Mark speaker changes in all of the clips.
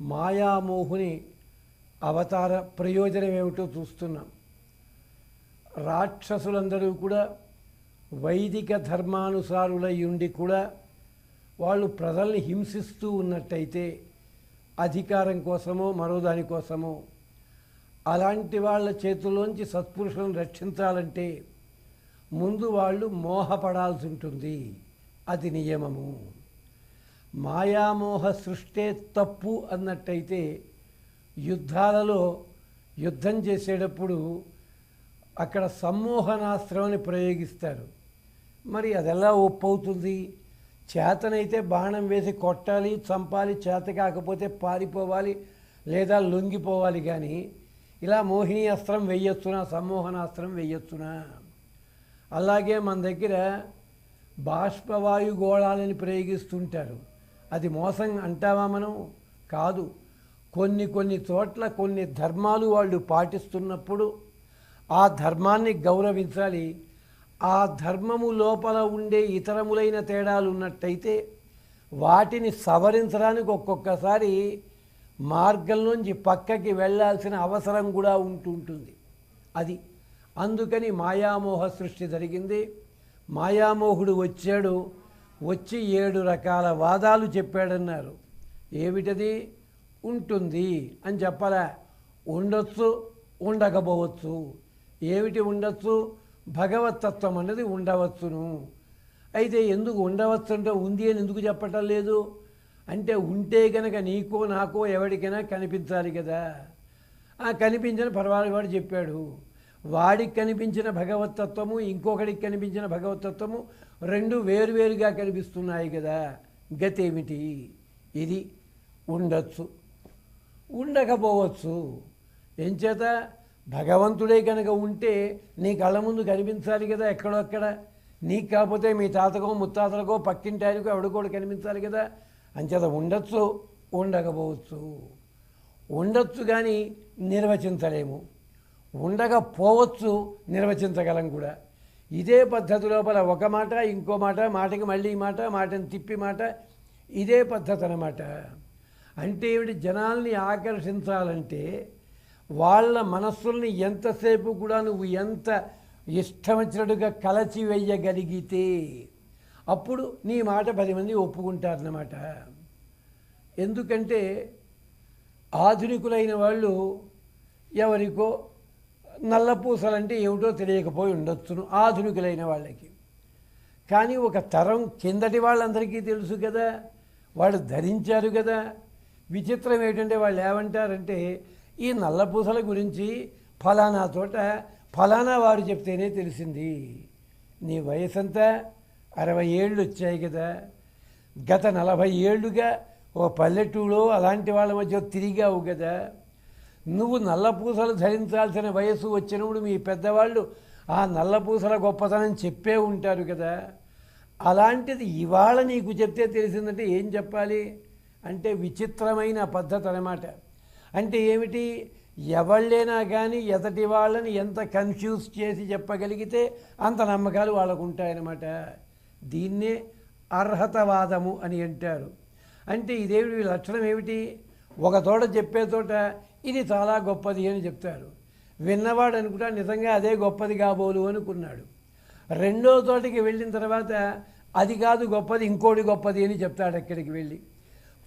Speaker 1: మాయామోహుని అవతార ప్రయోజనం ఏమిటో చూస్తున్నాం. రాక్షసులందరూ కూడా వైదిక ధర్మానుసారులై ఉండి కూడా వాళ్ళు ప్రజల్ని హింసిస్తూ ఉన్నట్టయితే అధికారం కోసమో మరో దానికోసమో అలాంటి వాళ్ళ చేతుల్లోంచి సత్పురుషులను రక్షించాలంటే ముందు వాళ్ళు మోహపడాల్సి ఉంటుంది. అది నియమము. మాయామోహ సృష్టే తప్పు అన్నట్టయితే యుద్ధాలలో యుద్ధం చేసేటప్పుడు అక్కడ సమ్మోహనాస్త్రాన్ని ప్రయోగిస్తారు. మరి అది ఎలా ఒప్పు అవుతుంది చేతనైతే బాణం వేసి కొట్టాలి చంపాలి చేత కాకపోతే పారిపోవాలి లేదా లొంగిపోవాలి కానీ ఇలా మోహిని అస్త్రం వెయ్యొచ్చునా సమ్మోహనాస్త్రం వెయ్యొచ్చునా? అలాగే మన దగ్గర బాష్పవాయు గోళాలని ప్రయోగిస్తుంటారు. అది మోసం అంటావా మనం? కాదు. కొన్ని కొన్ని చోట్ల కొన్ని ధర్మాలు వాళ్ళు పాటిస్తున్నప్పుడు ఆ ధర్మాన్ని గౌరవించాలి. ఆ ధర్మము లోపల ఉండే ఇతరములైన తేడాలు ఉన్నట్టయితే వాటిని సవరించడానికి ఒక్కొక్కసారి మార్గంలోంచి పక్కకి వెళ్ళాల్సిన అవసరం కూడా ఉంటుంటుంది అది. అందుకని మాయామోహ సృష్టి జరిగింది. మాయామోహుడు వచ్చాడు. వచ్చి ఏడు రకాల వాదాలు చెప్పాడన్నారు. ఏమిటది? ఉంటుంది అని చెప్పాలా? ఉండొచ్చు ఉండకపోవచ్చు. ఏమిటి ఉండొచ్చు? భగవతత్వం అనేది ఉండవచ్చును. అయితే ఎందుకు ఉండవచ్చు అంటే ఉంది అని ఎందుకు చెప్పటం లేదు? అంటే ఉంటే కనుక నీకో నాకో ఎవరికైనా కనిపించాలి కదా. ఆ కనిపించిన పర్వాలేదు వాడు చెప్పాడు. వాడికి కనిపించిన భగవతత్వము ఇంకొకడికి కనిపించిన భగవతత్వము రెండు వేరువేరుగా కనిపిస్తున్నాయి కదా. గతేమిటి? ఇది ఉండొచ్చు. ఉండకపోవచ్చు. ఎంచేత భగవంతుడే కనుక ఉంటే నీ కళ్ళ ముందు కనిపించాలి కదా ఎక్కడొక్కడ. నీకు కాకపోతే మీ తాతకో ముత్తాతలకో పక్కింటి ఆయనకో ఎవడికోడు కనిపించాలి కదా. అంచేత ఉండొచ్చు ఉండకపోవచ్చు. ఉండొచ్చు కానీ నిర్వచించలేము. ఉండకపోవచ్చు నిర్వచించగలం కూడా. ఇదే పద్ధతి లోపల ఒక మాట ఇంకో మాట మాటకి మళ్ళీ ఈ మాట మాటని తిప్పి మాట ఇదే పద్ధతి అన్నమాట. అంటే ఏమిటి? జనాల్ని ఆకర్షించాలంటే వాళ్ళ మనస్సుల్ని ఎంతసేపు కూడా నువ్వు ఎంత ఇష్టమచ్చినట్టుగా కలచి వేయగలిగితే అప్పుడు నీ మాట పది మంది ఒప్పుకుంటారన్నమాట. ఎందుకంటే ఆధునికులైన వాళ్ళు ఎవరికో నల్లపూసలంటే ఏమిటో తెలియకపోయి ఉండొచ్చును ఆధునికులైన వాళ్ళకి. కానీ ఒక తరం కిందటి వాళ్ళందరికీ తెలుసు కదా వాళ్ళు ధరించారు కదా. విచిత్రం ఏంటంటే వాళ్ళు ఏమంటారంటే ఈ నల్లపూసల గురించి ఫలానా చోట ఫలానా వారు చెప్తేనే తెలిసింది. నీ వయసు అంతా అరవై ఏళ్ళు వచ్చాయి కదా. గత నలభై ఏళ్ళుగా ఓ పల్లెటూరులో అలాంటి వాళ్ళ మధ్య తిరిగావు కదా. నువ్వు నల్లపూసలు ధరించాల్సిన వయసు వచ్చినప్పుడు మీ పెద్దవాళ్ళు ఆ నల్లపూసల గొప్పతనం చెప్పే ఉంటారు కదా. అలాంటిది ఇవాళ నీకు చెప్తే తెలిసిందంటే ఏం చెప్పాలి? అంటే విచిత్రమైన పద్ధతి అనమాట అంటే ఏమిటి? ఎవళ్ళైనా కానీ ఎదటి వాళ్ళని ఎంత కన్ఫ్యూజ్ చేసి చెప్పగలిగితే అంత నమ్మకాలు వాళ్ళకు ఉంటాయన్నమాట. దీన్నే అర్హతవాదము అని అంటారు. అంటే ఇదేమిటి లక్షణం ఏమిటి? ఒక తోట చెప్పే తోట ఇది చాలా గొప్పది అని చెప్తారు విన్నవాడు అనుకుంటా నిజంగా అదే గొప్పది కాబోలు అనుకున్నాడు. రెండో తోటికి వెళ్ళిన తర్వాత అది కాదు గొప్పది ఇంకోటి గొప్పది అని చెప్తాడు అక్కడికి వెళ్ళి.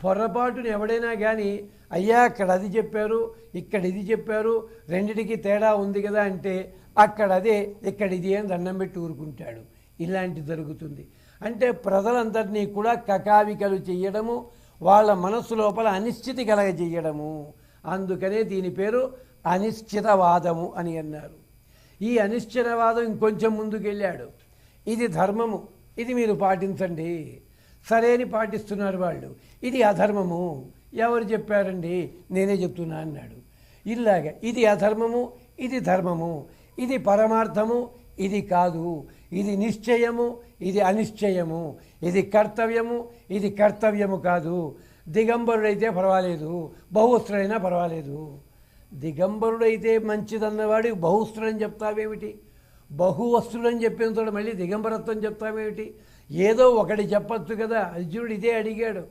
Speaker 1: పొరపాటున ఎవడైనా కానీ అయ్యా అక్కడ అది చెప్పారు ఇక్కడ ఇది చెప్పారు రెండిటికి తేడా ఉంది కదా అంటే అక్కడ అదే ఇక్కడ ఇది అని దండం పెట్టి ఊరుకుంటాడు. ఇలాంటి జరుగుతుంది. అంటే ప్రజలందరినీ కూడా కకావికలు చేయడము వాళ్ళ మనస్సు లోపల అనిశ్చితి కలగజేయడము అందుకనే దీని పేరు అనిశ్చితవాదము అని అన్నారు. ఈ అనిశ్చితవాదం ఇంకొంచెం ముందుకెళ్ళాడు. ఇది ధర్మము. ఇది మీరు పాటించండి. సరే అని పాటిస్తున్నారు వాళ్ళు. ఇది అధర్మము. ఎవరు చెప్పారండి? నేనే చెప్తున్నా అన్నాడు. ఇలాగ ఇది అధర్మము ఇది ధర్మము. ఇది పరమార్థము ఇది కాదు. ఇది నిశ్చయము ఇది అనిశ్చయము. ఇది కర్తవ్యము ఇది కర్తవ్యము కాదు. దిగంబరుడైతే పర్వాలేదు బహుస్త్రుడైనా పర్వాలేదు. దిగంబరుడైతే మంచిదన్నవాడు బహుస్త్రుడని చెప్తావేమిటి? బహువస్త్రుడని చెప్పిన తోడు మళ్ళీ దిగంబరత్వం చెప్తావేమిటి? ఏదో ఒకటి చెప్పచ్చు కదా అర్జునుడు ఇదే అడిగాడు.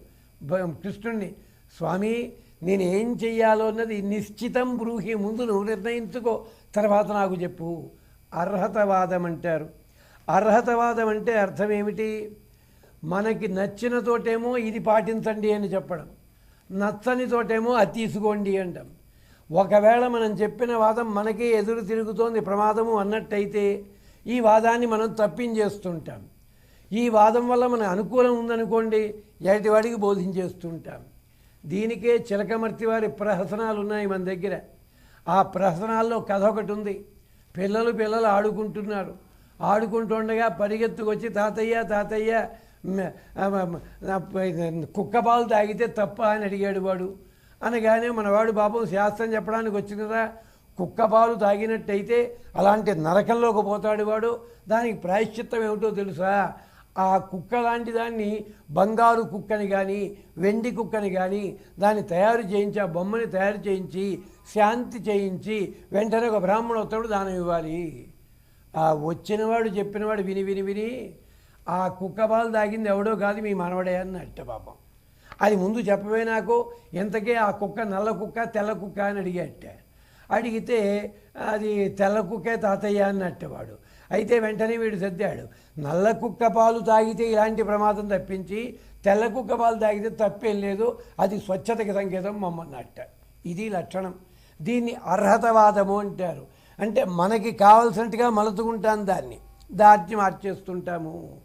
Speaker 1: కృష్ణుడిని కృష్ణుణ్ణి స్వామి నేను ఏం చెయ్యాలో అన్నది నిశ్చితం బ్రూహి ముందు నువ్వు నిర్ణయించుకో తర్వాత నాకు చెప్పు. అర్హతవాదం అంటారు. అర్హతవాదం అంటే అర్థం ఏమిటి మనకి నచ్చిన తోటేమో ఇది పాటించండి అని చెప్పడం. నచ్చని తోటేమో అది తీసుకోండి అంటాం. ఒకవేళ మనం చెప్పిన వాదం మనకే ఎదురు తిరుగుతోంది ప్రమాదము అన్నట్టయితే ఈ వాదాన్ని మనం తప్పించేస్తుంటాం. ఈ వాదం వల్ల మన అనుకూలం ఉందనుకోండి ఎటివాడికి బోధించేస్తుంటాం. దీనికే చిలకమర్తి వారి ప్రహసనాలు ఉన్నాయి మన దగ్గర. ఆ ప్రహసనాల్లో కథ ఒకటి ఉంది. పిల్లలు పిల్లలు ఆడుకుంటున్నారు. ఆడుకుంటుండగా పరిగెత్తుకొచ్చి తాతయ్య తాతయ్య కుక్క పాలు తాగితే తప్ప అని అడిగాడు వాడు. అనగానే మనవాడు పాపం శాస్త్రం చెప్పడానికి వచ్చినదా కుక్క పాలు తాగినట్టయితే అలాంటి నరకంలోకి పోతాడు వాడు. దానికి ప్రాయశ్చిత్తం ఏమిటో తెలుసా? ఆ కుక్క లాంటి దాన్ని బంగారు కుక్కని కానీ వెండి కుక్కని కానీ దాన్ని తయారు చేయించి ఆ బొమ్మని తయారు చేయించి శాంతి చేయించి వెంటనే ఒక బ్రాహ్మణు వస్తాడు దానం ఇవ్వాలి. ఆ వచ్చినవాడు చెప్పినవాడు విని విని విని ఆ కుక్క పాలు తాగింది ఎవడో కాదు మీ మనవడే అన్నట్ట పాపం. అది ముందు చెప్పవే నాకు ఇంతకే ఆ కుక్క నల్ల కుక్క తెల్ల కుక్క? అని అడిగేట. అడిగితే అది తెల్ల కుక్కే తాతయ్య? అన్నట్టు వాడు. అయితే వెంటనే వీడు సర్దాడు నల్ల కుక్క పాలు తాగితే ఇలాంటి ప్రమాదం తప్పించి తెల్ల కుక్క పాలు తాగితే తప్పేం లేదు అది స్వచ్ఛతకి సంకేతం మమ్మన్నట్ట. ఇది లక్షణం. దీన్ని అర్హతవాదము అంటారు. అంటే మనకి కావలసినట్టుగా మలుచుకుంటాం దాన్ని. దాన్ని మార్చేస్తుంటాము.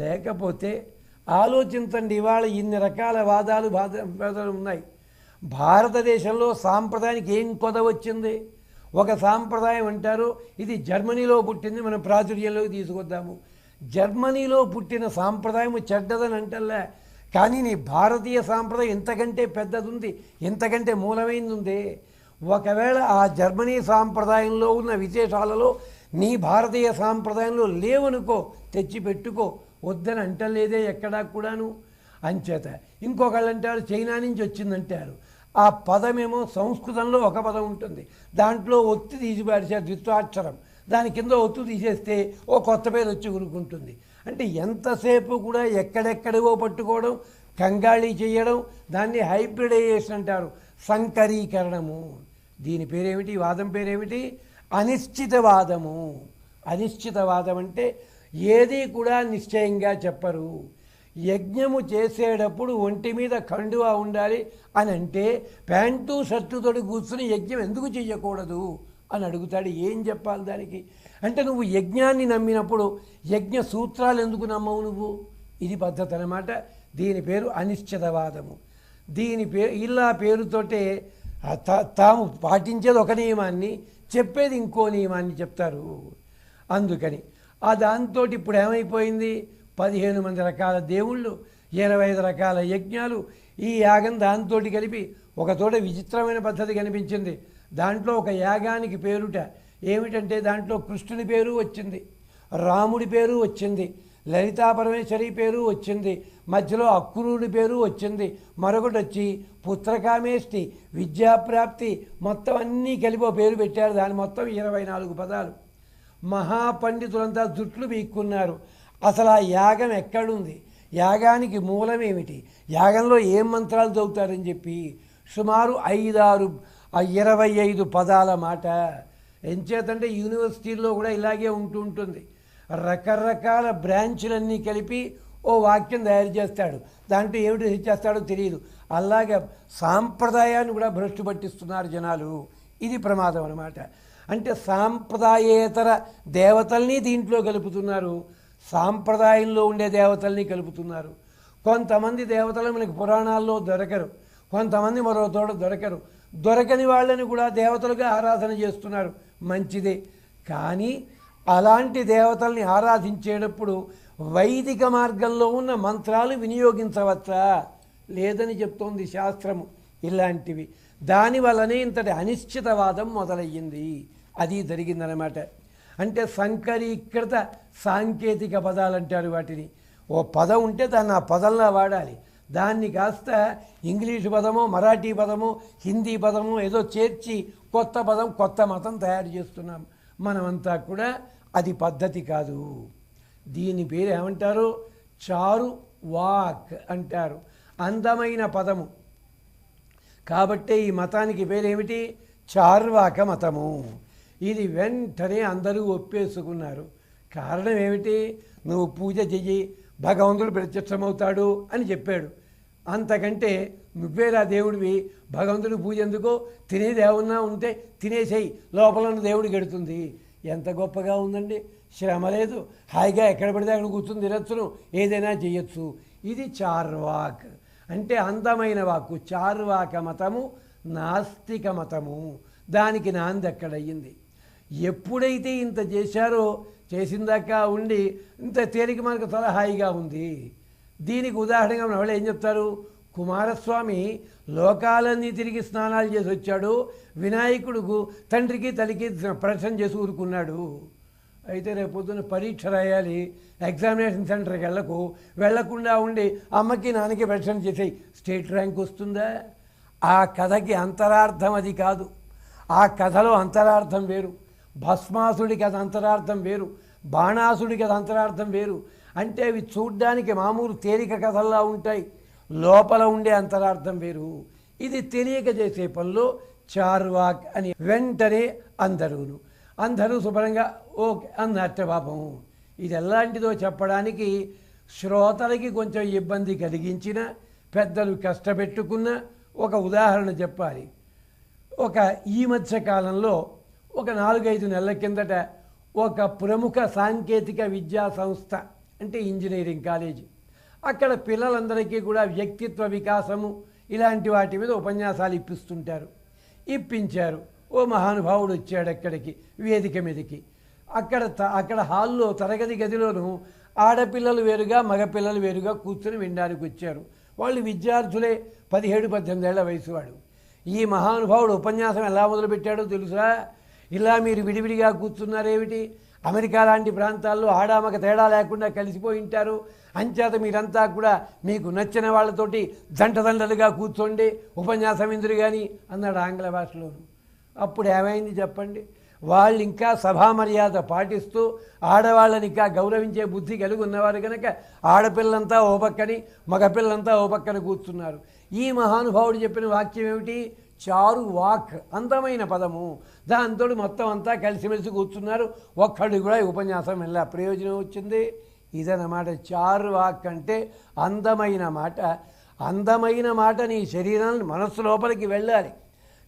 Speaker 1: లేకపోతే ఆలోచించండి ఇవాళ ఇన్ని రకాల వాదాలు బాధ బాధలు ఉన్నాయి. భారతదేశంలో సాంప్రదాయానికి ఏం కొద వచ్చింది? ఒక సాంప్రదాయం అంటారు ఇది జర్మనీలో పుట్టింది మనం ప్రాచుర్యంలోకి తీసుకొద్దాము. జర్మనీలో పుట్టిన సాంప్రదాయం చెడ్డదని అంటల్లా కానీ నీ భారతీయ సాంప్రదాయం ఇంతకంటే పెద్దది ఉంది ఇంతకంటే మూలమైంది ఉంది ఒకవేళ ఆ జర్మనీ సాంప్రదాయంలో ఉన్న విశేషాలలో నీ భారతీయ సాంప్రదాయంలో లేవనుకో తెచ్చి పెట్టుకో వద్దని అంటలేదే ఎక్కడా కూడాను అంచేత ఇంకొకళ్ళు అంటారు చైనా నుంచి వచ్చిందంటారు. ఆ పదమేమో సంస్కృతంలో ఒక పదం ఉంటుంది. దాంట్లో ఒత్తి తీసి ద్విత్వాక్షరం. దాని కింద ఒత్తు తీసేస్తే ఓ కొత్త పేరు వచ్చి ఉరుకుంటుంది అంటే ఎంతసేపు కూడా ఎక్కడెక్కడివో పట్టుకోవడం కంగాళీ చేయడం దాన్ని హైబ్రిడైజేషన్ అంటారు. సంకరీకరణము. దీని పేరేమిటి? వాదం పేరేమిటి? అనిశ్చితవాదము. అనిశ్చితవాదం అంటే ఏది కూడా నిశ్చయంగా చెప్పరు. యజ్ఞము చేసేటప్పుడు ఒంటి మీద కండువా ఉండాలి అని అంటే ప్యాంటు షర్టుతోటి కూర్చుని యజ్ఞం ఎందుకు చేయకూడదు అని అడుగుతాడు. ఏం చెప్పాలి దానికి? అంటే నువ్వు యజ్ఞాన్ని నమ్మినప్పుడు యజ్ఞ సూత్రాలు ఎందుకు నమ్మవు నువ్వు? ఇది పద్ధతి అనమాట దీని పేరు అనిశ్చితవాదము. దీని పేరు ఇలా పేరుతోటే తా- తాము పాటించేది ఒక నియమాన్ని చెప్పేది ఇంకో నియమాన్ని చెప్తారు. అందుకని ఆ దాంతో ఇప్పుడు ఏమైపోయింది? పదిహేను మంది రకాల దేవుళ్ళు ఇరవై ఐదు రకాల యజ్ఞాలు ఈ యాగం దాంతో కలిపి ఒక తోట విచిత్రమైన పద్ధతి కనిపించింది. దాంట్లో ఒక యాగానికి పేరుట ఏమిటంటే దాంట్లో కృష్ణుని పేరు వచ్చింది రాముడి పేరు వచ్చింది లలితా పరమేశ్వరి పేరు వచ్చింది మధ్యలో అక్రూరుడి పేరు వచ్చింది మరొకటి వచ్చి పుత్రకామేష్టి విద్యాప్రాప్తి మొత్తం అన్నీ కలిపి ఓ పేరు పెట్టారు. దాని మొత్తం ఇరవై నాలుగు పదాలు. మహాపండితులంతా జుట్లు వీక్కున్నారు అసలు ఆ యాగం ఎక్కడుంది? యాగానికి మూలమేమిటి? యాగంలో ఏం మంత్రాలు చదువుతారని చెప్పి సుమారు ఐదారు ఇరవై ఐదు పదాల మాట ఎంచేతంటే యూనివర్సిటీల్లో కూడా ఇలాగే ఉంటూ ఉంటుంది. రకరకాల బ్రాంచులన్నీ కలిపి ఓ వాక్యం తయారు చేస్తాడు. దాంట్లో ఏమిటి చేస్తాడో తెలియదు అలాగే సాంప్రదాయాన్ని కూడా భ్రష్టు పట్టిస్తున్నారు జనాలు. ఇది ప్రమాదం అనమాట అంటే సాంప్రదాయేతర దేవతల్ని దీంట్లో కలుపుతున్నారు. సాంప్రదాయంలో ఉండే దేవతల్ని కలుపుతున్నారు. కొంతమంది దేవతలు మనకి పురాణాల్లో దొరకరు. కొంతమంది మరో తోడ దొరకరు. దొరకని వాళ్ళని కూడా దేవతలుగా ఆరాధన చేస్తున్నారు. మంచిదే. కానీ అలాంటి దేవతల్ని ఆరాధించేటప్పుడు వైదిక మార్గంలో ఉన్న మంత్రాలు వినియోగించవచ్చా? లేదని చెప్తోంది శాస్త్రము ఇలాంటివి. దానివల్లనే ఇంతటి అనిశ్చితవాదం మొదలయ్యింది. అది జరిగిందనమాట అంటే సంకరీకృత సాంకేతిక పదాలు అంటారు వాటిని. ఓ పదం ఉంటే దాన్ని ఆ పదంలా వాడాలి. దాన్ని కాస్త ఇంగ్లీషు పదమో మరాఠీ పదమో హిందీ పదమో ఏదో చేర్చి కొత్త పదం కొత్త మతం తయారు చేస్తున్నాం. మనమంతా కూడా అది పద్ధతి కాదు. దీని పేరు ఏమంటారు? చారు వాక్ అంటారు. అందమైన పదము. కాబట్టే ఈ మతానికి పేరేమిటి? చార్వాక మతము. ఇది వెంటనే అందరూ ఒప్పేసుకున్నారు. కారణం ఏమిటి? నువ్వు పూజ చెయ్యి భగవంతుడు ప్రత్యక్షమవుతాడు అని చెప్పాడు. అంతకంటే నువ్వేలా దేవుడివి? భగవంతుడి పూజ ఎందుకో? తినేదేమన్నా ఉంటే తినేసేయి లోపల దేవుడు గెడుతుంది. ఎంత గొప్పగా ఉందండి. శ్రమ లేదు. హాయిగా ఎక్కడ పడితే అక్కడ కూర్చుని తినచ్చును. ఏదైనా చేయొచ్చు ఇది చార్వాక్. అంటే అందమైన వాక్కు. చార్వాక మతము నాస్తిక మతము దానికి నాంది ఎక్కడయ్యింది ఎప్పుడైతే ఇంత చేశారో చేసిందాకా ఉండి ఇంత తేలిక మనకు చాలా హాయిగా ఉంది. దీనికి ఉదాహరణగా మన వాళ్ళు ఏం చెప్తారు? కుమారస్వామి లోకాలన్నీ తిరిగి స్నానాలు చేసి వచ్చాడు. వినాయకుడుకు తండ్రికి తల్లికి ప్రదర్శన చేసి ఊరుకున్నాడు. అయితే రేపు పొద్దున్న పరీక్ష రాయాలి. ఎగ్జామినేషన్ సెంటర్కి వెళ్ళకు. వెళ్ళకుండా ఉండి అమ్మకి నాన్నకి ప్రదర్శన చేసేయి. స్టేట్ ర్యాంక్ వస్తుందా? ఆ కథకి అంతరార్థం అది కాదు. ఆ కథలో అంతరార్థం వేరు. భస్మాసుడికి అది అంతరార్థం వేరు బాణాసుడికి అది అంతరార్థం వేరు. అంటే అవి చూడ్డానికి మామూలు తేలిక కథల్లా ఉంటాయి లోపల ఉండే అంతరార్థం వేరు. ఇది తెలియక చేసే పనిలో చార్వాక్ అని వెంటనే అందరూను. అందరూ శుభ్రంగా ఓకే అన్నట్ట పాపము ఇది ఎలాంటిదో చెప్పడానికి శ్రోతలకి కొంచెం ఇబ్బంది కలిగించిన పెద్దలు కష్టపెట్టుకున్న ఒక ఉదాహరణ చెప్పాలి. ఒక ఈ మధ్య కాలంలో ఒక నాలుగైదు నెలల కిందట ఒక ప్రముఖ సాంకేతిక విద్యా సంస్థ అంటే ఇంజనీరింగ్ కాలేజీ. అక్కడ పిల్లలందరికీ కూడా వ్యక్తిత్వ వికాసము ఇలాంటి వాటి మీద ఉపన్యాసాలు ఇప్పిస్తుంటారు. ఇప్పించారు. ఓ మహానుభావుడు వచ్చాడు అక్కడికి వేదిక మీదకి. అక్కడ త- అక్కడ హాల్లో తరగతి గదిలోనూ ఆడపిల్లలు వేరుగా మగపిల్లలు వేరుగా కూర్చొని వినడానికి వచ్చారు. వాళ్ళు విద్యార్థులే పదిహేడు పద్దెనిమిదేళ్ళ వయసు వాడు ఈ మహానుభావుడు ఉపన్యాసం ఎలా మొదలుపెట్టాడో తెలుసా? ఇలా మీరు విడివిడిగా కూర్చున్నారేమిటి? అమెరికా లాంటి ప్రాంతాల్లో ఆడామక తేడా లేకుండా కలిసిపోయి ఉంటారు. అంచేత మీరంతా కూడా మీకు నచ్చిన వాళ్ళతోటి జంటదండలుగా కూర్చోండి. ఉపన్యాసం ఇందురు కానీ అన్నాడు ఆంగ్ల భాషలోను. అప్పుడు ఏమైంది చెప్పండి? వాళ్ళు ఇంకా సభా మర్యాద పాటిస్తూ ఆడవాళ్ళని ఇంకా గౌరవించే బుద్ధి కలిగి ఉన్నవారు కనుక ఆడపిల్లంతా ఓ పక్కని మగపిల్లంతా ఓ పక్కన కూర్చున్నారు. ఈ మహానుభావుడు చెప్పిన వాక్యం ఏమిటి చారు వాక్ అందమైన పదము. దాంతో మొత్తం అంతా కలిసిమెలిసి కూర్చున్నారు. ఒక్కడు కూడా ఈ ఉపన్యాసం వెళ్ళా ప్రయోజనం వచ్చింది. ఇదన్నమాట చారు వాక్ అంటే అందమైన మాట. అందమైన మాట నీ శరీరాన్ని మనస్సు లోపలికి వెళ్ళాలి.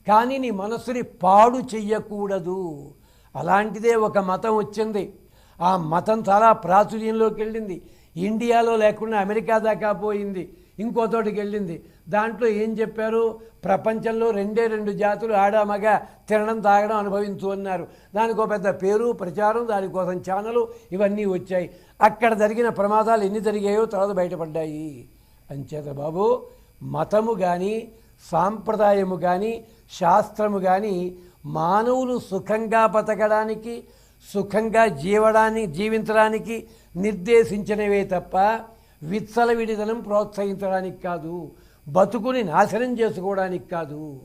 Speaker 1: కానీ నీ మనస్సుని పాడు చెయ్యకూడదు. అలాంటిదే ఒక మతం వచ్చింది. ఆ మతం చాలా ప్రాచుర్యంలోకి వెళ్ళింది. ఇండియాలో లేకుండా అమెరికా దాకా పోయింది. ఇంకో తోటికి వెళ్ళింది. దాంట్లో ఏం చెప్పారు? ప్రపంచంలో రెండే రెండు జాతులు ఆడామగ తినడం తాగడం అనుభవించు అన్నారు. దానికి ఒక పెద్ద పేరు ప్రచారం దానికోసం ఛానలు ఇవన్నీ వచ్చాయి. అక్కడ జరిగిన ప్రమాదాలు ఎన్ని జరిగాయో తర్వాత బయటపడ్డాయి. అంచేత బాబు మతము కానీ సాంప్రదాయము కానీ శాస్త్రము కానీ మానవులు సుఖంగా బతకడానికి సుఖంగా జీవడానికి జీవించడానికి నిర్దేశించినవే తప్ప విచ్చలవిడిదనం ప్రోత్సహించడానికి కాదు బతుకుని నాశనం చేసుకోవడానికి కాదు.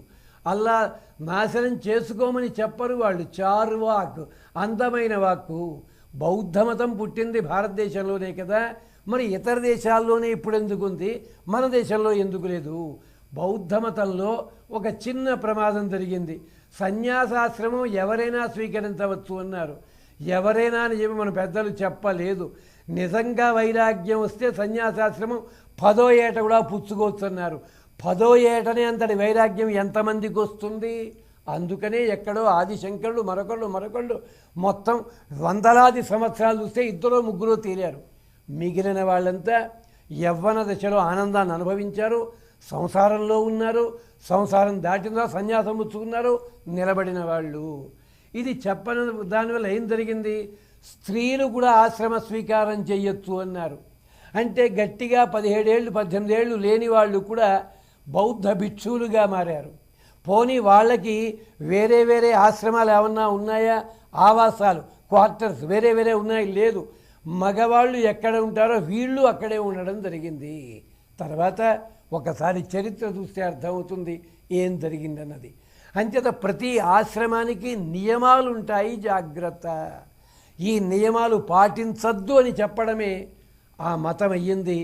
Speaker 1: అల్లా నాశనం చేసుకోమని చెప్పరు వాళ్ళు. చారు వాక్ అందమైన వాక్కు. బౌద్ధమతం పుట్టింది భారతదేశంలోనే కదా. మరి ఇతర దేశాల్లోనే ఇప్పుడు ఎందుకు ఉంది? మన దేశంలో ఎందుకు లేదు? బౌద్ధమతంలో ఒక చిన్న ప్రమాదం జరిగింది. సన్యాసాశ్రమం ఎవరైనా స్వీకరించవచ్చు అన్నారు. ఎవరైనా అని చెప్పి మన పెద్దలు చెప్పలేదు. నిజంగా వైరాగ్యం వస్తే సన్యాసాశ్రమం పదో ఏట కూడా పుచ్చుకొస్తున్నారు పదో ఏటనే అంతటి వైరాగ్యం ఎంతమందికి వస్తుంది? అందుకనే ఎక్కడో ఆదిశంకరుడు మరొకళ్ళు మరొకళ్ళు మొత్తం వందలాది సంవత్సరాలు చూస్తే ఇద్దరు ముగ్గురు తేలారు. మిగిలిన వాళ్ళంతా యవ్వన దశలో ఆనందాన్ని అనుభవించారు సంసారంలో ఉన్నారు సంసారం దాటిన సన్యాసం పుచ్చుకున్నారు నిలబడిన వాళ్ళు. ఇది చెప్పని దానివల్ల ఏం జరిగింది? స్త్రీలు కూడా ఆశ్రమ స్వీకారం చేయొచ్చు అన్నారు. అంటే గట్టిగా పదిహేడేళ్ళు పద్దెనిమిది ఏళ్ళు లేని వాళ్ళు కూడా బౌద్ధ భిక్షువులుగా మారారు. పోనీ వాళ్ళకి వేరే వేరే ఆశ్రమాలు ఏమన్నా ఉన్నాయా? ఆవాసాలు క్వార్టర్స్ వేరే వేరే ఉన్నాయి లేదు. మగవాళ్ళు ఎక్కడ ఉంటారో వీళ్ళు అక్కడే ఉండడం జరిగింది. తర్వాత ఒకసారి చరిత్ర చూస్తే అర్థమవుతుంది ఏం జరిగిందన్నది. అంచేత ప్రతి ఆశ్రమానికి నియమాలు ఉంటాయి జాగ్రత్త. ఈ నియమాలు పాటించద్దు అని చెప్పడమే ఆ మతం అయ్యింది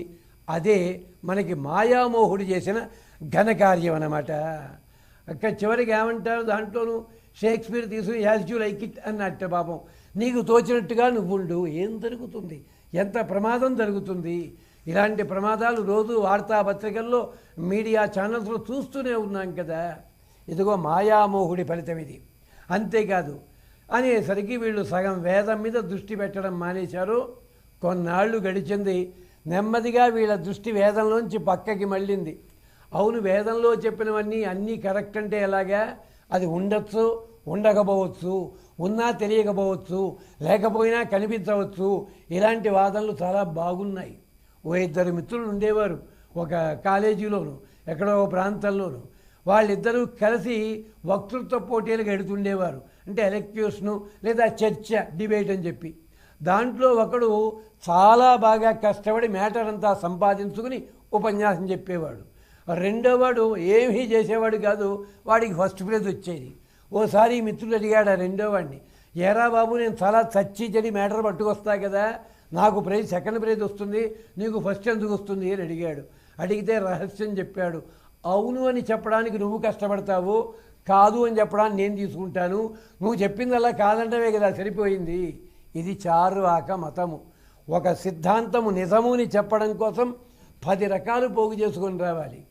Speaker 1: అదే మనకి మాయామోహుడు చేసిన ఘనకార్యం అన్నమాట అక్కడ చివరికి ఏమంటారు? దాంట్లోనూ షేక్స్పియర్ తీసుకుని యాజ్ యూ లైక్ ఇట్ అన్నట్ట పాపం. నీకు తోచినట్టుగా నువ్వు ఉండు ఏం జరుగుతుంది? ఎంత ప్రమాదం జరుగుతుంది? ఇలాంటి ప్రమాదాలు రోజు వార్తాపత్రికల్లో మీడియా ఛానల్స్లో చూస్తూనే ఉన్నాం కదా. ఇదిగో మాయామోహుడి ఫలితం ఇది. అంతేకాదు అనేసరికి వీళ్ళు సగం వేదం మీద దృష్టి పెట్టడం మానేశారు. కొన్నాళ్ళు గడిచింది. నెమ్మదిగా వీళ్ళ దృష్టి వేదంలోంచి పక్కకి మళ్ళింది. అవును వేదంలో చెప్పినవన్నీ అన్నీ కరెక్ట్ అంటే ఎలాగా? అది ఉండొచ్చు ఉండకపోవచ్చు ఉన్నా తెలియకపోవచ్చు లేకపోయినా కనిపించవచ్చు. ఇలాంటి వాదనలు చాలా బాగున్నాయి. ఓ ఇద్దరు మిత్రులు ఉండేవారు. ఒక కాలేజీలోను ఎక్కడో ఓ ప్రాంతంలోను. వాళ్ళిద్దరూ కలిసి వక్తృత్వ పోటీలకు ఎడుతుండేవారు అంటే ఎలక్యూస్ను లేదా చర్చ డిబేట్ అని చెప్పి. దాంట్లో ఒకడు చాలా బాగా కష్టపడి మ్యాటర్ అంతా సంపాదించుకుని ఉపన్యాసం చెప్పేవాడు. రెండోవాడు ఏమీ చేసేవాడు కాదు వాడికి ఫస్ట్ ప్రైజ్ వచ్చేది. ఓసారి మిత్రుడు అడిగాడు ఆ రెండోవాడిని ఏరా బాబు నేను చాలా చచ్చి చెడి మ్యాటర్ పట్టుకొస్తా కదా నాకు ప్రైజ్ సెకండ్ ప్రైజ్ వస్తుంది నీకు ఫస్ట్ ఎందుకు వస్తుంది? అని అడిగాడు. అడిగితే రహస్యం చెప్పాడు అవును అని చెప్పడానికి నువ్వు కష్టపడతావు కాదు అని చెప్పడానికి నేను తీసుకుంటాను. నువ్వు చెప్పిందల్లా కాదంటవే కదా సరిపోయింది. ఇది చారువాక మతము. ఒక సిద్ధాంతము నిజముని చెప్పడం కోసం పది రకాలు పోగు చేసుకొని రావాలి.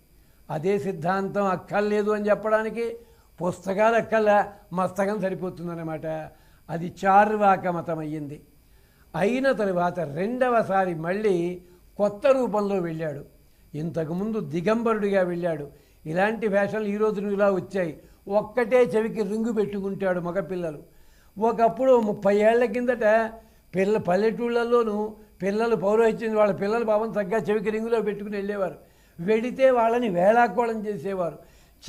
Speaker 1: అదే సిద్ధాంతం అక్కర్లేదు అని చెప్పడానికి పుస్తకాలు అక్కల మస్తకం సరిపోతుందన్నమాట. అది చారువాక మతం అయ్యింది అయిన తరువాత రెండవసారి మళ్ళీ కొత్త రూపంలో వెళ్ళాడు. ఇంతకుముందు దిగంబరుడిగా వెళ్ళాడు. ఇలాంటి వేషాలు ఈ రోజున ఇలా వచ్చాయి. ఒక్కటే చెవికి రింగు పెట్టుకుంటాడు మగపిల్లలు. ఒకప్పుడు ముప్పై ఏళ్ళ కిందట పిల్ల పల్లెటూళ్ళల్లోనూ పిల్లలు పౌరోహిత్యం వాళ్ళ పిల్లలు పాపం తగ్గ చెవికి రింగులో పెట్టుకుని వెళ్ళేవారు. వెడితే వాళ్ళని వేళాకోళం చేసేవారు.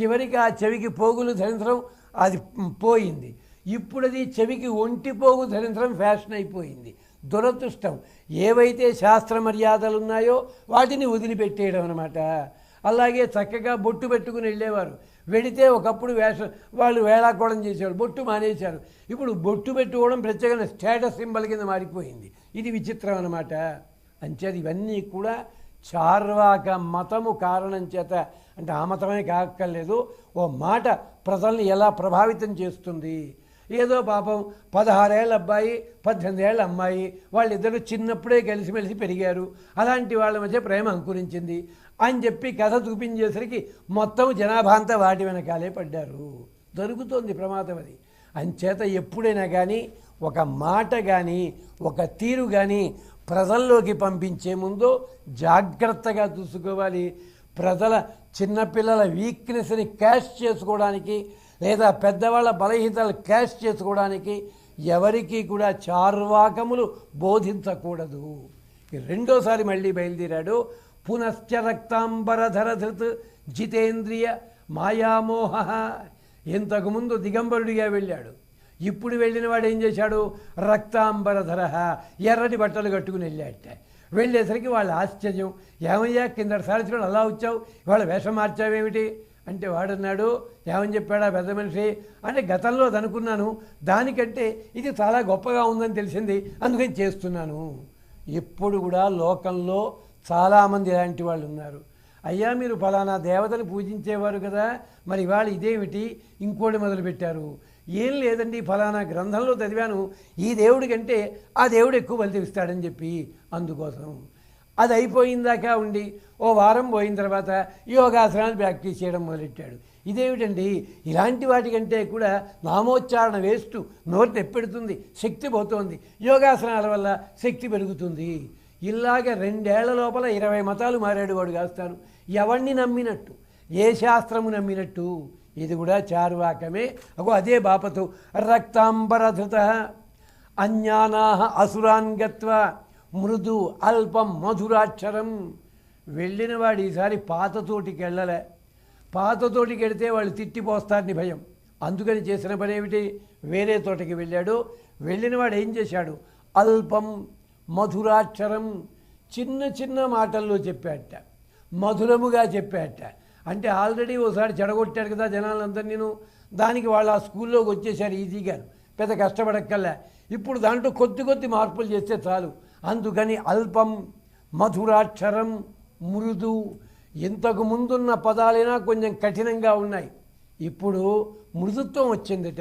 Speaker 1: చివరికి ఆ చెవికి పోగులు ధరించడం అది పోయింది. ఇప్పుడు అది చెవికి ఒంటి పోగు ధరించడం ఫ్యాషన్ అయిపోయింది. దురదృష్టం. ఏవైతే శాస్త్ర మర్యాదలు ఉన్నాయో వాటిని వదిలిపెట్టేయడం అనమాట అలాగే చక్కగా బొట్టు పెట్టుకుని వెళ్ళేవారు. వెడితే ఒకప్పుడు వేష వాళ్ళు వేళాకోళం చేసేవారు. బొట్టు మానేశారు. ఇప్పుడు బొట్టు పెట్టుకోవడం ప్రత్యేకమైన స్టేటస్ సింబల్ కింద మారిపోయింది. ఇది విచిత్రం అనమాట అంచేది ఇవన్నీ కూడా చార్వాక మతము కారణం చేత అంటే ఆ మతమే కాక్కర్లేదు. ఓ మాట ప్రజల్ని ఎలా ప్రభావితం చేస్తుంది? ఏదో పాపం పదహారేళ్ళ అబ్బాయి పద్దెనిమిది ఏళ్ళ అమ్మాయి వాళ్ళిద్దరూ చిన్నప్పుడే కలిసిమెలిసి పెరిగారు. అలాంటి వాళ్ళ మధ్య ప్రేమ అంకురించింది. అని చెప్పి కథ చూపించేసరికి మొత్తం జనాభా అంతా వాటి వెనకాలే పడ్డారు. దొరుకుతోంది ప్రమాదం అది. అంచేత ఎప్పుడైనా కానీ ఒక మాట కానీ ఒక తీరు కానీ ప్రజల్లోకి పంపించే ముందు జాగ్రత్తగా చూసుకోవాలి. ప్రజల చిన్నపిల్లల వీక్నెస్ని క్యాష్ చేసుకోవడానికి లేదా పెద్దవాళ్ళ బలహీనతలు క్యాష్ చేసుకోవడానికి ఎవరికీ కూడా చార్వాకములు బోధించకూడదు. రెండోసారి మళ్ళీ బయలుదేరాడు. పునశ్చ రక్తాంబరధర ధృత్ జితేంద్రియ మాయామోహ. ఇంతకుముందు దిగంబరుడిగా వెళ్ళాడు. ఇప్పుడు వెళ్ళిన వాడు ఏం చేశాడు? రక్తాంబరధర ఎర్రటి బట్టలు కట్టుకుని వెళ్ళాట వెళ్ళేసరికి వాళ్ళ ఆశ్చర్యం ఏమయ్యా కిందటి సారి అలా వచ్చావు ఇవాళ వేషం మార్చావేమిటి? అంటే వాడన్నాడు ఏమని చెప్పాడా పెద్ద మనిషి? అంటే గతంలో అనుకున్నాను. దానికంటే ఇది చాలా గొప్పగా ఉందని తెలిసింది. అందుకని చేస్తున్నాను. ఎప్పుడు కూడా లోకంలో చాలామంది ఇలాంటి వాళ్ళు ఉన్నారు. అయ్యా మీరు ఫలానా దేవతను పూజించేవారు కదా. మరి ఇవాళ ఇదేమిటి? ఇంకోటి మొదలుపెట్టారు. ఏం లేదండి ఫలానా గ్రంథంలో చదివాను. ఈ దేవుడి కంటే ఆ దేవుడు ఎక్కువ ఫలితం ఇస్తాడని చెప్పి అందుకోసం. అది అయిపోయిందాకా ఉండి ఓ వారం పోయిన తర్వాత యోగాసనాలు ప్రాక్టీస్ చేయడం మొదలెట్టాడు. ఇదేమిటండి? ఇలాంటి వాటికంటే కూడా నామోచ్చారణ వేస్తూ నోరు తెప్పెడుతుంది శక్తి పోతోంది. యోగాసనాల వల్ల శక్తి పెరుగుతుంది. ఇలాగ రెండేళ్ళ లోపల ఇరవై మతాలు మారాడు వాడు కాస్తాను. ఎవరిని నమ్మినట్టు? ఏ శాస్త్రము నమ్మినట్టు? ఇది కూడా చారువాకమే. అగో అదే బాపతు. రక్తాంబరధృత. అజ్ఞానా అసురాన్ గత్వా. మృదు అల్పం మధురాక్షరం. వెళ్ళిన వాడు ఈసారి పాతతోటికి వెళ్ళలే. పాతతోటికి వెళితే వాళ్ళు తిట్టిపోస్తారని భయం. అందుకని చేసిన పని ఏమిటి? వేరే తోటకి వెళ్ళాడు. వెళ్ళినవాడు ఏం చేశాడు? అల్పం మధురాక్షరం చిన్న చిన్న మాటల్లో చెప్పాట మధురముగా చెప్పాట అంటే ఆల్రెడీ ఓసారి చెడగొట్టాడు కదా జనాలందరూ నేను. దానికి వాళ్ళు ఆ స్కూల్లోకి వచ్చేసారు ఈజీగా పెద్ద కష్టపడక్కల్లా ఇప్పుడు దాంట్లో కొద్ది కొద్ది మార్పులు చేస్తే చాలు. అందుకని అల్పం మధురాక్షరం మృదు ఇంతకు ముందున్న పదాలైనా కొంచెం కఠినంగా ఉన్నాయి. ఇప్పుడు మృదుత్వం వచ్చిందిట.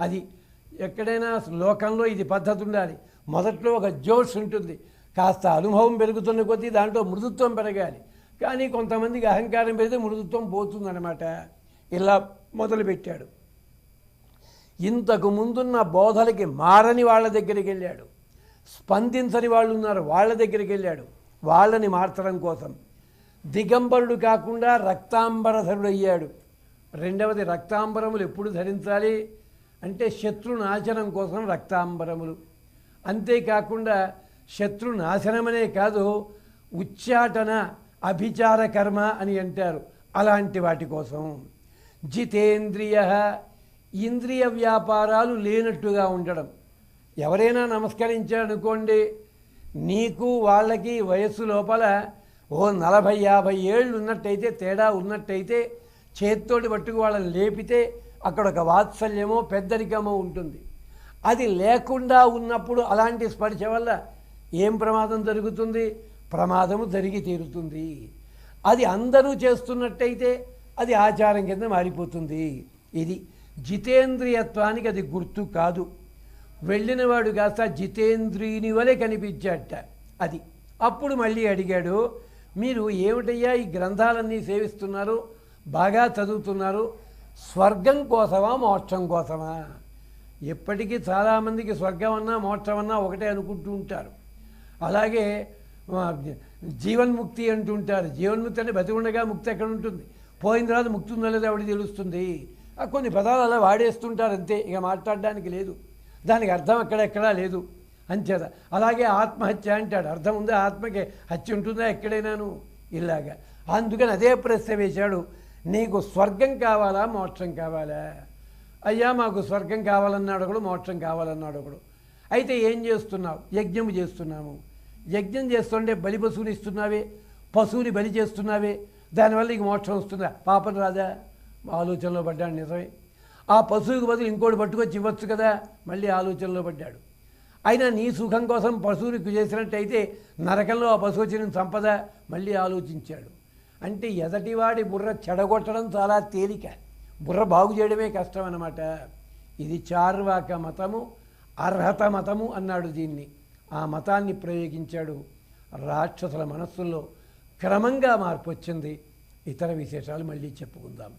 Speaker 1: అది ఎక్కడైనా లోకంలో ఇది పద్ధతి ఉండాలి. మొదట్లో ఒక జోష్ ఉంటుంది. కాస్త అనుభవం పెరుగుతున్న కొద్దీ దాంట్లో మృదుత్వం పెరగాలి. కానీ కొంతమందికి అహంకారం పెరిగితే మృదుత్వం పోతుందన్నమాట. ఇలా మొదలుపెట్టాడు. ఇంతకు ముందున్న బోధలకి మారని వాళ్ళ దగ్గరికి వెళ్ళాడు. స్పందించని వాళ్ళు ఉన్నారు. వాళ్ళ దగ్గరికి వెళ్ళాడు. వాళ్ళని మార్చడం కోసం. దిగంబరుడు కాకుండా రక్తాంబరధరుడు అయ్యాడు రెండవది రక్తాంబరములు ఎప్పుడు ధరించాలి? అంటే శత్రు నాశనం కోసం రక్తాంబరములు. అంతేకాకుండా శత్రు నాశనమనే కాదు ఉచ్చాటన అభిచార కర్మ అని అంటారు. అలాంటి వాటి కోసం. జితేంద్రియ ఇంద్రియ వ్యాపారాలు లేనట్టుగా ఉండడం. ఎవరైనా నమస్కరించారనుకోండి నీకు వాళ్ళకి వయస్సు లోపల ఓ నలభై యాభై ఏళ్ళు ఉన్నట్టయితే తేడా ఉన్నట్టయితే చేత్తోటి పట్టుకు వాళ్ళని లేపితే అక్కడ ఒక వాత్సల్యమో పెద్దరికమో ఉంటుంది. అది లేకుండా ఉన్నప్పుడు అలాంటి స్పర్శ వల్ల ఏం ప్రమాదం జరుగుతుంది? ప్రమాదము జరిగి తీరుతుంది. అది అందరూ చేస్తున్నట్టయితే అది ఆచారం కింద మారిపోతుంది. ఇది జితేంద్రియత్వానికి అది గుర్తు కాదు. వెళ్ళినవాడు కాస్త జితేంద్రియుని వలె కనిపించాట. అది. అప్పుడు మళ్ళీ అడిగాడు మీరు ఏమిటయ్యా ఈ గ్రంథాలన్నీ సేవిస్తున్నారు? బాగా చదువుతున్నారు? స్వర్గం కోసమా మోక్షం కోసమా? ఎప్పటికీ చాలామందికి స్వర్గం అన్నా మోక్షం అన్నా ఒకటే అనుకుంటూ ఉంటారు. అలాగే జీవన్ముక్తి అంటుంటారు జీవన్ముక్తి అంటే బతికుండగా ముక్తి ఎక్కడ ఉంటుంది? పోయిన తర్వాత ముక్తి ఉందో లేదో ఎవరికి తెలుస్తుంది? కొన్ని పదాలు అలా వాడేస్తుంటారు అంతే. ఇక మాట్లాడడానికి లేదు. దానికి అర్థం ఎక్కడెక్కడా లేదు. అంచేత అలాగే ఆత్మహత్య అంటాడు. అర్థం ఉందా ఆత్మకి? హత్య ఉంటుందా ఎక్కడైనాను? ఇలాగా. అందుకని అదే ప్రశ్న వేశాడు. నీకు స్వర్గం కావాలా మోక్షం కావాలా? అయ్యా మాకు స్వర్గం కావాలన్నాడు ఒకడు మోక్షం కావాలన్నాడు ఒకడు. అయితే ఏం చేస్తున్నావు? యజ్ఞము చేస్తున్నాము. యజ్ఞం చేస్తుంటే బలి పశువుని ఇస్తున్నావే? పశువుని బలి చేస్తున్నావే? దానివల్ల నీకు మోక్షం వస్తుందా? పాపం రాదా? ఆలోచనలో పడ్డాడు నిజమే. ఆ పశువుకి బదులు ఇంకోటి పట్టుకొచ్చి ఇవ్వచ్చు కదా? మళ్ళీ ఆలోచనలో పడ్డాడు. అయినా నీ సుఖం కోసం పశువుని చేసినట్టయితే నరకంలో ఆ పశువు వచ్చిన సంపద మళ్ళీ ఆలోచించాడు. అంటే ఎదటివాడి బుర్ర చెడగొట్టడం చాలా తేలిక. బుర్ర బాగు చేయడమే కష్టం అన్నమాట. ఇది చార్వాక మతము అర్హత మతము అన్నాడు దీన్ని. ఆ మతాన్ని ప్రయోగించాడు. రాక్షసుల మనస్సుల్లో క్రమంగా మార్పు వచ్చింది. ఇతర విశేషాలు మళ్ళీ చెప్పుకుందాం.